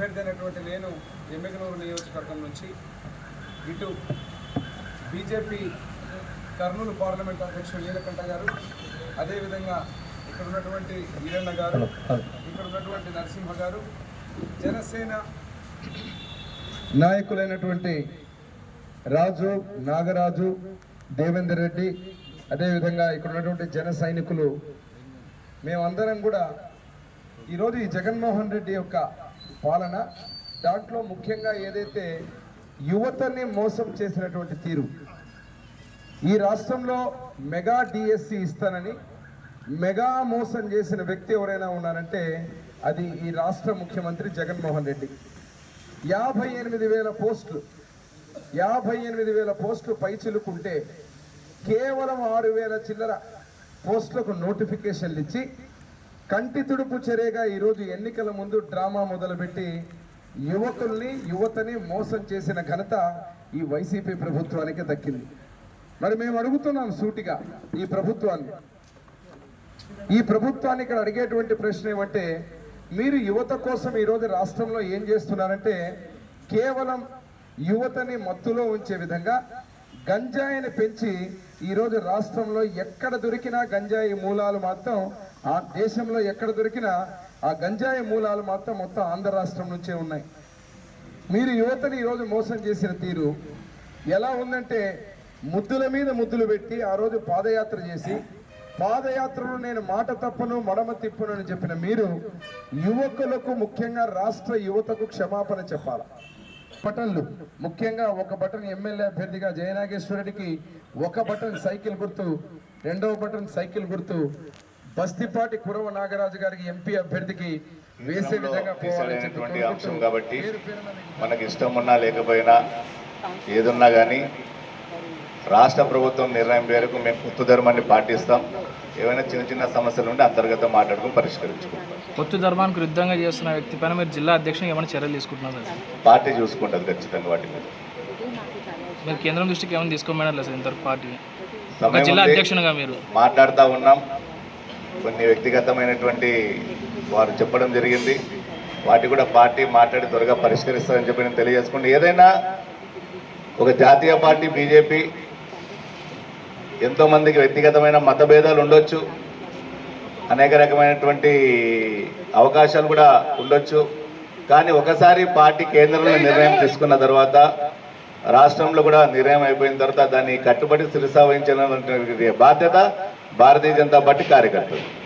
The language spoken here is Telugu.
అభ్యర్థి అయినటువంటి నేను ఎమ్మెగనూరు నియోజకవర్గం నుంచి ఇటు బీజేపీ కర్నూలు పార్లమెంట్ అధ్యక్షుడు నీలకంఠ గారు అదేవిధంగా ఇక్కడ ఉన్నటువంటి ఈరన్న గారు ఇక్కడ ఉన్నటువంటి నరసింహ గారు జనసేన నాయకులైనటువంటి రాజు నాగరాజు దేవేందర్ రెడ్డి అదేవిధంగా ఇక్కడ ఉన్నటువంటి జన సైనికులు మేమందరం కూడా ఈరోజు ఈ జగన్మోహన్ రెడ్డి యొక్క పాలన దాంట్లో ముఖ్యంగా ఏదైతే యువతని మోసం చేసినటువంటి తీరు ఈ రాష్ట్రంలో మెగా డిఎస్సి ఇస్తానని మెగా మోసం చేసిన వ్యక్తి ఎవరైనా ఉన్నారంటే అది ఈ రాష్ట్ర ముఖ్యమంత్రి జగన్మోహన్ రెడ్డి. యాభై ఎనిమిది వేల పోస్టులు యాభై ఎనిమిది వేల పోస్టులు పైచిలుకుంటే కేవలం ఆరు వేల చిల్లర పోస్టులకు నోటిఫికేషన్లు ఇచ్చి కంటి తుడుపు చర్యగా ఈరోజు ఎన్నికల ముందు డ్రామా మొదలుపెట్టి యువకుల్ని యువతని మోసం చేసిన ఘనత ఈ వైసీపీ ప్రభుత్వానికి దక్కింది. మరి మేము అడుగుతున్నాం సూటిగా ఈ ప్రభుత్వాన్ని. ఈ ప్రభుత్వాన్ని ఇక్కడ అడిగేటువంటి ప్రశ్న ఏమంటే మీరు యువత కోసం ఈరోజు రాష్ట్రంలో ఏం చేస్తున్నారంటే కేవలం యువతని మత్తులో ఉంచే విధంగా గంజాయిని పెంచి ఈరోజు రాష్ట్రంలో ఎక్కడ దొరికినా గంజాయి మూలాలు మాత్రం ఆ దేశంలో ఎక్కడ దొరికినా ఆ గంజాయి మూలాలు మాత్రం మొత్తం ఆంధ్ర రాష్ట్రం నుంచే ఉన్నాయి. మీరు యువతని ఈరోజు మోసం చేసిన తీరు ఎలా ఉందంటే ముద్దుల మీద ముద్దులు పెట్టి ఆ రోజు పాదయాత్ర చేసి పాదయాత్రలో నేను మాట తప్పను మడమ తిప్పును అని చెప్పిన మీరు యువకులకు ముఖ్యంగా రాష్ట్ర యువతకు క్షమాపణ చెప్పాలి? బటన్లు. ముఖ్యంగా ఒక బటన్ ఎమ్మెల్యే అభ్యర్థిగా జయనాగేశ్వరుడికి ఒక బటన్ సైకిల్ గుర్తు రెండవ బటన్ సైకిల్ గుర్తు బస్తిపాటి కురవ నాగరాజు గారికి ఎంపీ అభ్యర్థికి వేసే విధంగా అంశం కాబట్టి మనకి ఇష్టం ఉన్నా లేకపోయినా ఏదున్నా కానీ రాష్ట్ర ప్రభుత్వం నిర్ణయం మేరకు మేము కొత్త ధర్మాన్ని పాటిస్తాం. ఏమైనా చిన్న చిన్న సమస్యలు ఉంటే అంతర్గత మాట్లాడుకుని పరిష్కరించుకుంటాం. పొత్తు ధర్మానికి విరుద్ధంగా చేస్తున్న వ్యక్తి పైన మీరు జిల్లా అధ్యక్షునికి ఏమైనా చర్యలు తీసుకుంటున్నారు పార్టీ చూసుకుంటుంది ఖచ్చితంగా వాటి మీద. మీరు కేంద్రం దృష్టికి ఏమైనా తీసుకోమని లేదు సార్ ఇంతవరకు పార్టీ జిల్లా. అధ్యక్షునిగా మీరు. మాట్లాడుతూ ఉన్నాం. కొన్ని వ్యక్తిగతమైనటువంటి వారు చెప్పడం జరిగింది. వాటి కూడా పార్టీ మాట్లాడి త్వరగా పరిష్కరిస్తారని చెప్పి నేను తెలియజేసుకుంటే. ఏదైనా ఒక జాతీయ పార్టీ బీజేపీ ఎంతోమందికి వ్యక్తిగతమైన మతభేదాలు ఉండొచ్చు. అనేక రకమైనటువంటి అవకాశాలు కూడా ఉండొచ్చు. కానీ ఒకసారి పార్టీ కేంద్రంలో నిర్ణయం తీసుకున్న తర్వాత రాష్ట్రంలో కూడా నిర్ణయం అయిపోయిన తర్వాత దాన్ని కట్టుబడి శిరసా బాధ్యత భారతీయ జనతా పార్టీ కార్యకర్తలు.